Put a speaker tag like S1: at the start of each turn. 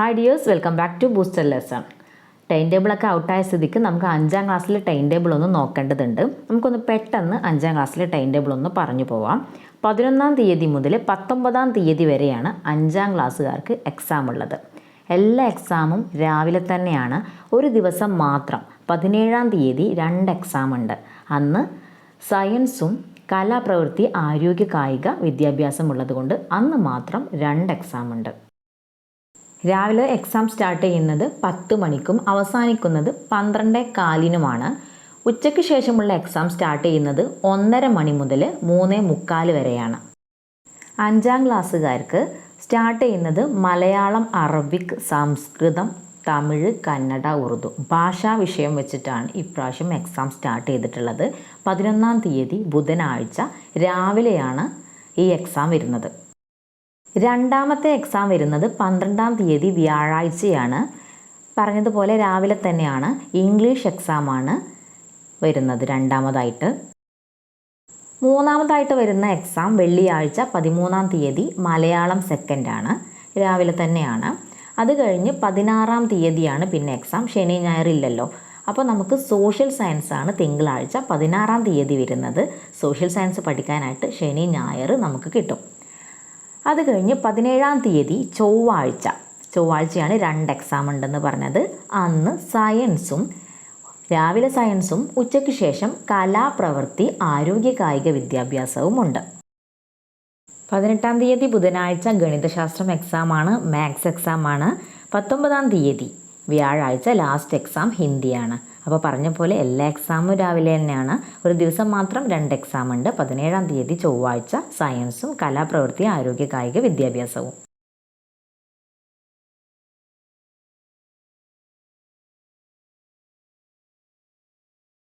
S1: Hi dears welcome back to booster lesson time ടേബിളൊക്കെ ഔട്ടായ സ്ഥിതിക്ക് നമുക്ക് അഞ്ചാം ക്ലാസ്സിലെ ടൈം ടേബിൾ ഒന്ന് നോക്കേണ്ടതുണ്ട്. നമുക്കൊന്ന് പെട്ടെന്ന് അഞ്ചാം ക്ലാസ്സിലെ ടൈം ടേബിൾ ഒന്ന് പറഞ്ഞു പോവാം. പതിനൊന്നാം തീയതി മുതൽ പത്തൊമ്പതാം തീയതി വരെയാണ് അഞ്ചാം ക്ലാസ്സുകാർക്ക് എക്സാം ഉള്ളത്. എല്ലാ എക്സാമും രാവിലെ തന്നെയാണ്. ഒരു ദിവസം മാത്രം പതിനേഴാം തീയതി രണ്ട് എക്സാം ഉണ്ട്. അന്ന് സയൻസും കലാപ്രവൃത്തി ആരോഗ്യ കായിക വിദ്യാഭ്യാസം ഉള്ളതുകൊണ്ട് അന്ന് മാത്രം രണ്ട് എക്സാം ഉണ്ട്. രാവിലെ എക്സാം സ്റ്റാർട്ട് ചെയ്യുന്നത് പത്ത് മണിക്കും അവസാനിക്കുന്നത് പന്ത്രണ്ട് കാലിനുമാണ്. ഉച്ചയ്ക്ക് ശേഷമുള്ള എക്സാം സ്റ്റാർട്ട് ചെയ്യുന്നത് ഒന്നര മണി മുതൽ മൂന്ന് മുക്കാൽ വരെയാണ്. അഞ്ചാം ക്ലാസ്സുകാർക്ക് സ്റ്റാർട്ട് ചെയ്യുന്നത് മലയാളം അറബിക് സംസ്കൃതം തമിഴ് കന്നഡ ഉറുദു ഭാഷാ വിഷയം വെച്ചിട്ടാണ് ഇപ്രാവശ്യം എക്സാം സ്റ്റാർട്ട് ചെയ്തിട്ടുള്ളത്. പതിനൊന്നാം തീയതി ബുധനാഴ്ച രാവിലെയാണ് ഈ എക്സാം വരുന്നത്. രണ്ടാമത്തെ എക്സാം വരുന്നത് പന്ത്രണ്ടാം തീയതി വ്യാഴാഴ്ചയാണ്. പറഞ്ഞതുപോലെ രാവിലെ തന്നെയാണ് ഇംഗ്ലീഷ് എക്സാമാണ് വരുന്നത് രണ്ടാമതായിട്ട്. മൂന്നാമതായിട്ട് വരുന്ന എക്സാം വെള്ളിയാഴ്ച പതിമൂന്നാം തീയതി മലയാളം സെക്കൻഡാണ് രാവിലെ തന്നെയാണ്. അത് കഴിഞ്ഞ് പതിനാറാം തീയതിയാണ് പിന്നെ എക്സാം ശനി ഞായറില്ലല്ലോ അപ്പോൾ നമുക്ക് സോഷ്യൽ സയൻസ് ആണ് തിങ്കളാഴ്ച പതിനാറാം തീയതി വരുന്നത്. സോഷ്യൽ സയൻസ് പഠിക്കാനായിട്ട് ശനി ഞായർ നമുക്ക് കിട്ടും. അത് കഴിഞ്ഞ് പതിനേഴാം തീയതി ചൊവ്വാഴ്ച ചൊവ്വാഴ്ചയാണ് രണ്ട് എക്സാം ഉണ്ടെന്ന് പറഞ്ഞത്. അന്ന് സയൻസും രാവിലെ സയൻസും ഉച്ചയ്ക്ക് ശേഷം കലാപ്രവൃത്തി ആരോഗ്യ കായിക വിദ്യാഭ്യാസവും ഉണ്ട്. പതിനെട്ടാം തീയതി ബുധനാഴ്ച ഗണിതശാസ്ത്രം എക്സാമാണ് മാത്സ് എക്സാമാണ് പത്തൊമ്പതാം തീയതി വ്യാഴാഴ്ച ലാസ്റ്റ് എക്സാം ഹിന്ദിയാണ്. അപ്പോൾ പറഞ്ഞ പോലെ എല്ലാ എക്സാമും രാവിലെ തന്നെയാണ്. ഒരു ദിവസം മാത്രം രണ്ട് എക്സാം ഉണ്ട്. പതിനേഴാം തീയതി ചൊവ്വാഴ്ച സയൻസും കലാപ്രവൃത്തി ആരോഗ്യ കായിക വിദ്യാഭ്യാസവും.